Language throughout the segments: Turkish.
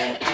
and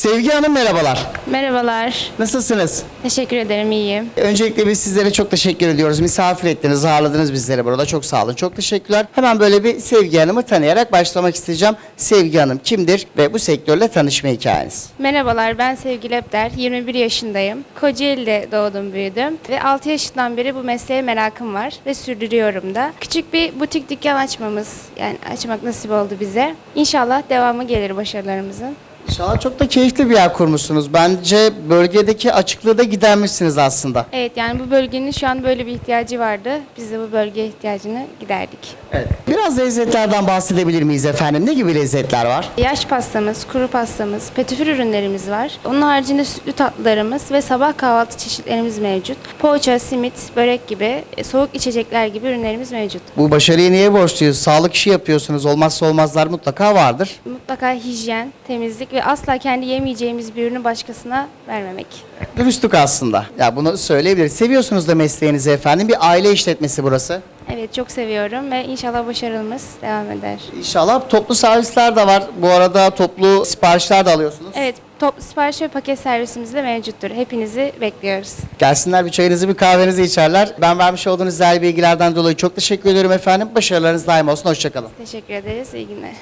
Sevgi Hanım merhabalar. Merhabalar. Nasılsınız? Teşekkür ederim, iyiyim. Öncelikle biz sizlere çok teşekkür ediyoruz. Misafir ettiniz, ağırladınız bizleri burada. Çok sağ olun. Çok teşekkürler. Hemen böyle bir Sevgi Hanım'ı tanıyarak başlamak isteyeceğim. Sevgi Hanım kimdir ve bu sektörle tanışma hikayeniz? Merhabalar, ben Sevgi Lepter. 21 yaşındayım. Kocaeli'de doğdum, büyüdüm. Ve 6 yaşından beri bu mesleğe merakım var ve sürdürüyorum da. Küçük bir butik dükkan açmamız, yani açmak nasip oldu bize. İnşallah devamı gelir başarılarımızın. İnşallah çok da keyifli bir yer kurmuşsunuz. Bence bölgedeki açıklığı da gidermişsiniz aslında. Evet, yani bu bölgenin şu an böyle bir ihtiyacı vardı. Biz de bu bölgeye ihtiyacını giderdik. Evet. Biraz lezzetlerden bahsedebilir miyiz efendim? Ne gibi lezzetler var? Yaş pastamız, kuru pastamız, petifür ürünlerimiz var. Onun haricinde sütlü tatlılarımız ve sabah kahvaltı çeşitlerimiz mevcut. Poğaça, simit, börek gibi, e, soğuk içecekler gibi ürünlerimiz mevcut. Bu başarıyı niye borçluyuz? Sağlık işi yapıyorsunuz. Olmazsa olmazlar mutlaka vardır. Mutlaka hijyen, temizlik ve asla kendi yemeyeceğimiz bir ürünü başkasına vermemek. Dürüstlük aslında. Ya bunu söyleyebiliriz. Seviyorsunuz da mesleğinizi efendim. Bir aile işletmesi burası. Evet çok seviyorum ve inşallah başarımız devam eder. İnşallah toplu servisler de var. Bu arada toplu siparişler de alıyorsunuz. Evet toplu sipariş ve paket servisimiz de mevcuttur. Hepinizi bekliyoruz. Gelsinler bir çayınızı bir kahvenizi içerler. Ben vermiş olduğunuz değerli bilgilerden dolayı çok teşekkür ediyorum efendim. Başarılarınız daim olsun. Hoşçakalın. Teşekkür ederiz. İyi günler.